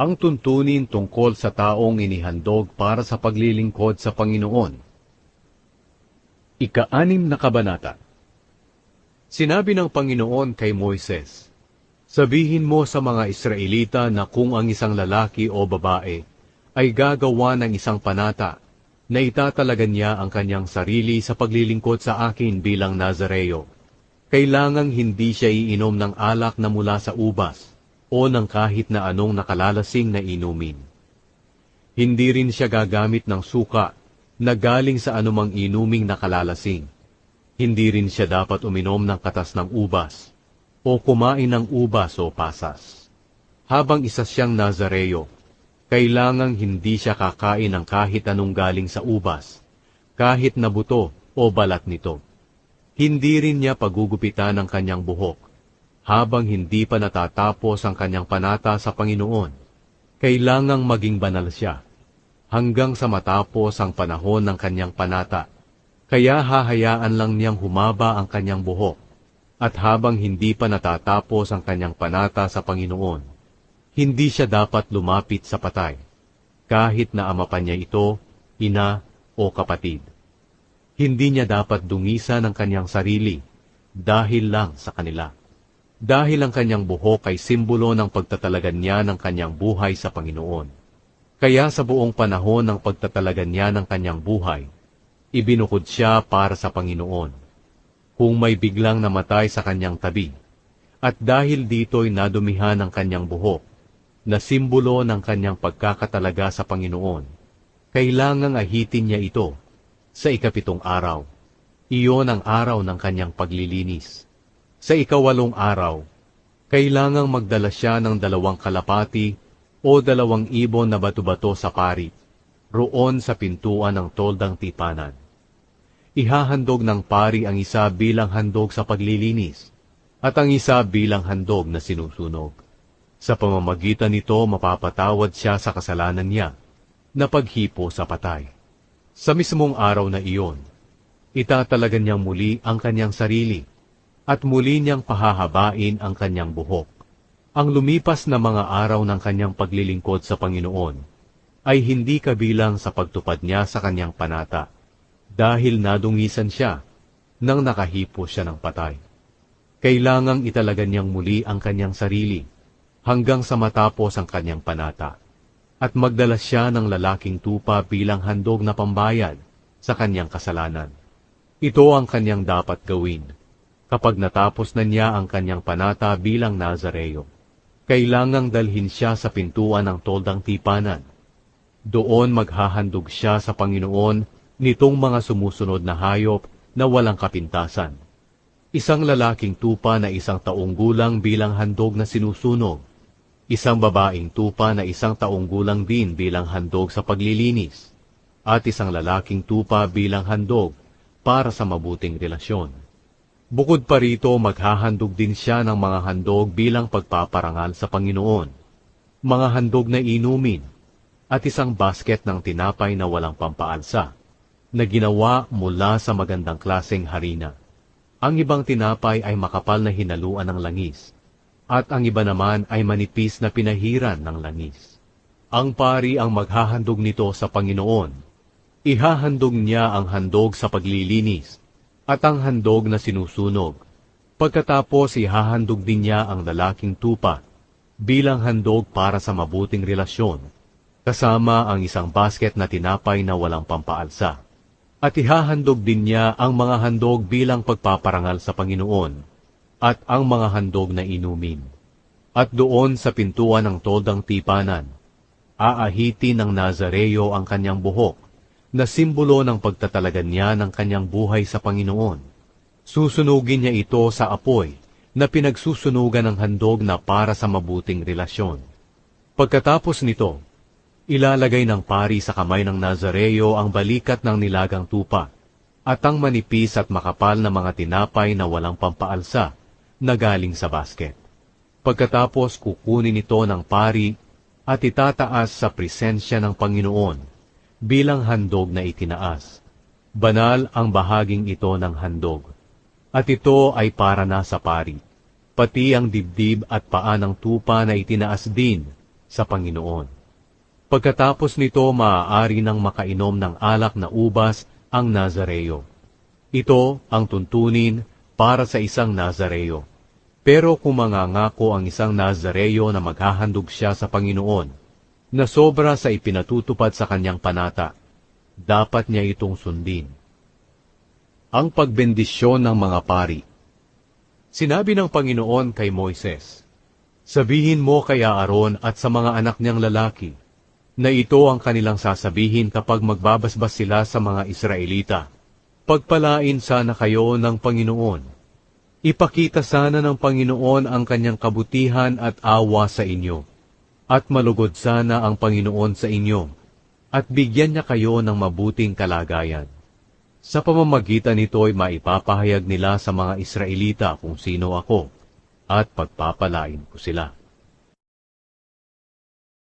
Ang tuntunin tungkol sa taong inihandog para sa paglilingkod sa Panginoon. Ika-anim na kabanata Sinabi ng Panginoon kay Moises, Sabihin mo sa mga Israelita na kung ang isang lalaki o babae ay gagawa ng isang panata na itatalagan niya ang kanyang sarili sa paglilingkod sa akin bilang Nazareo, kailangang hindi siya iinom ng alak na mula sa ubas o ng kahit na anong nakalalasing na inumin. Hindi rin siya gagamit ng suka na galing sa anumang inuming nakalalasing. Hindi rin siya dapat uminom ng katas ng ubas o kumain ng ubas o pasas. Habang isa siyang Nazareo, kailangang hindi siya kakain ng kahit anong galing sa ubas, kahit na buto o balat nito. Hindi rin niya pagugupitan ng kanyang buhok, habang hindi pa natatapos ang kanyang panata sa Panginoon. Kailangang maging banal siya, hanggang sa matapos ang panahon ng kanyang panata. Kaya hahayaan lang niyang humaba ang kanyang buhok, at habang hindi pa natatapos ang kanyang panata sa Panginoon, hindi siya dapat lumapit sa patay, kahit na ama pa niya ito, ina o kapatid. Hindi niya dapat dungisan ang kanyang sarili dahil lang sa kanila. Dahil ang kanyang buhok ay simbolo ng pagtatalagan niya ng kanyang buhay sa Panginoon. Kaya sa buong panahon ng pagtatalagan niya ng kanyang buhay, ibinukod siya para sa Panginoon kung may biglang namatay sa kanyang tabi. At dahil dito'y nadumihan ang kanyang buhok, na simbolo ng kanyang pagkakatalaga sa Panginoon, kailangang ahitin niya ito sa ikapitong araw. Iyon ang araw ng kanyang paglilinis. Sa ikawalong araw, kailangang magdala siya ng dalawang kalapati o dalawang ibon na bato-bato sa parit, roon sa pintuan ng toldang tipanan ihahandog ng pari ang isa bilang handog sa paglilinis, at ang isa bilang handog na sinusunog. Sa pamamagitan nito mapapatawad siya sa kasalanan niya, na paghipo sa patay. Sa mismong araw na iyon, itatalagan niyang muli ang kanyang sarili, at muli niyang pahahabain ang kanyang buhok. Ang lumipas na mga araw ng kanyang paglilingkod sa Panginoon ay hindi kabilang sa pagtupad niya sa kanyang panata dahil nadungisan siya nang nakahipo siya ng patay. Kailangang italaga niyang muli ang kanyang sarili hanggang sa matapos ang kanyang panata at magdala siya ng lalaking tupa bilang handog na pambayad sa kanyang kasalanan. Ito ang kanyang dapat gawin kapag natapos na niya ang kanyang panata bilang Nazareo. Kailangang dalhin siya sa pintuan ng toldang tipanan. Doon maghahandog siya sa Panginoon nitong mga sumusunod na hayop na walang kapintasan. Isang lalaking tupa na isang taong gulang bilang handog na sinusunog. Isang babaeng tupa na isang taong gulang din bilang handog sa paglilinis. At isang lalaking tupa bilang handog para sa mabuting relasyon. Bukod pa rito, maghahandog din siya ng mga handog bilang pagpaparangal sa Panginoon. Mga handog na inumin at isang basket ng tinapay na walang pampaalsa na ginawa mula sa magandang klaseng harina. Ang ibang tinapay ay makapal na hinaluan ng langis, at ang iba naman ay manipis na pinahiran ng langis. Ang pari ang maghahandog nito sa Panginoon. Ihahandog niya ang handog sa paglilinis, at ang handog na sinusunog. Pagkatapos ihahandog din niya ang lalaking tupa bilang handog para sa mabuting relasyon, kasama ang isang basket na tinapay na walang pampaalsa at ihahandog din niya ang mga handog bilang pagpaparangal sa Panginoon, at ang mga handog na inumin. At doon sa pintuan ng toldang tipanan, aahitin ng Nazareo ang kanyang buhok, na simbolo ng pagtatalagan niya ng kanyang buhay sa Panginoon. Susunugin niya ito sa apoy, na pinagsusunugan ng handog na para sa mabuting relasyon. Pagkatapos nito, Ilalagay ng pari sa kamay ng Nazareo ang balikat ng nilagang tupa, at ang manipis at makapal na mga tinapay na walang pampaalsa na galing sa basket. Pagkatapos kukunin ito ng pari at itataas sa presensya ng Panginoon bilang handog na itinaas. Banal ang bahaging ito ng handog, at ito ay para na sa pari. Pati ang dibdib at paa ng tupa na itinaas din sa Panginoon. Pagkatapos nito, maaari nang makainom ng alak na ubas ang Nazareo. Ito ang tuntunin para sa isang Nazareo. Pero kung mangangako ang isang Nazareo na maghahandog siya sa Panginoon, na sobra sa ipinatutupad sa kanyang panata, dapat niya itong sundin. Ang pagbendisyon ng mga pari Sinabi ng Panginoon kay Moises, Sabihin mo kay Aaron at sa mga anak niyang lalaki, na ito ang kanilang sasabihin kapag magbabasbas sila sa mga Israelita. Pagpalain sana kayo ng Panginoon. Ipakita sana ng Panginoon ang kanyang kabutihan at awa sa inyo. At malugod sana ang Panginoon sa inyo. At bigyan niya kayo ng mabuting kalagayan. Sa pamamagitan nito ay maipapahayag nila sa mga Israelita kung sino ako, at pagpapalain ko sila.